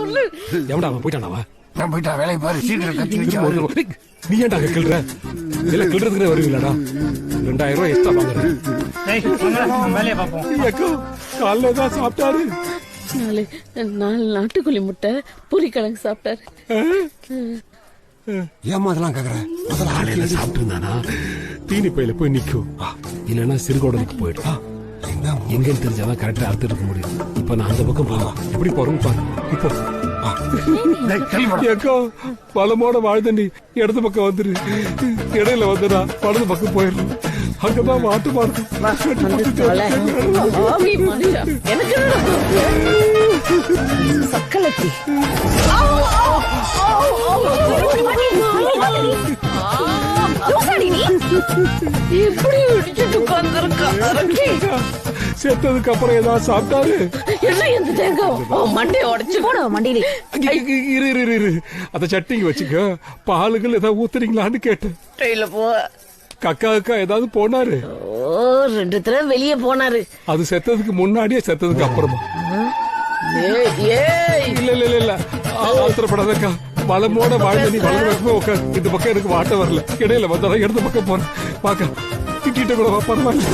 சொல்லு. எவன்டா அவன் போயிட்டானா நான் போயிட்டா வேலையை பாரு சீக்கிரம் கத்தி வச்சு அவரு. நீ ஏன்டா அங்க கிள்ற? இல்ல கிள்றதுக்கு வருவீங்களாடா ரெண்டாயிரம் ரூபாய் எக்ஸ்ட்ரா வாங்குறேன். வேலையை பார்ப்போம். காலைல தான் சாப்பிட்டாரு. நாலு நாலு நாட்டுக்கோழி முட்டை பூரிக்கிழங்கு சாப்பிட்டாரு. ஏம்மா அதெல்லாம் கேக்குற? முதல்ல ஆளு காலையில சாப்பிட்டு இருந்தானா தீனி பையில போய் நிக்கும். இல்லைன்னா சிறுகோடலுக்கு போயிடும் எங்கன்னு தெரிஞ்சாதான் கரெக்டா அறுத்து இருக்க முடியும் இப்ப நான் அந்த பக்கம் போகலாம் எப்படி போறோம்னு பாரு இப்போ பலமோட வாழ்தண்டி இடது பக்கம் வந்துரு இடையில வந்துடா வலது பக்கம் போயிடலாம் அங்கதான் மாட்டு தொலை. இப்படி இடிச்சிட்டு உட்கார்ந்திருக்கா. செத்ததுக்கு அப்புறம் ஏதாவது சாப்பிட்டாரு என்ன இந்த தேங்காய்? மண்டையை உடைச்சு. போட மண்டையில? இரு இரு இரு, இரு. அந்த சட்டிங்க வச்சுக்க. பாலுகள் ஏதாவது ஊத்துறீங்களான்னு கேட்டேன். ட்ரெயில போ. கக்கா அக்கா ஏதாவது போனாரு? ஓ ரெண்டு தடவை வெளியே போனாரு. அது செத்ததுக்கு முன்னாடியே செத்ததுக்கு அப்புறமா. ஏய், ஏய். இல்ல இல்ல இல்ல இல்ல. வளமோட ஆத்திரப்படாதக்கா நீ வளர பக்கமே உட்கார் இந்த பக்கம் எனக்கு வாட்ட வரல. இடையில வந்தாலும் இடது பக்கம் போறேன். பாக்க திட்டிட்ட கூட பரவாயில்ல.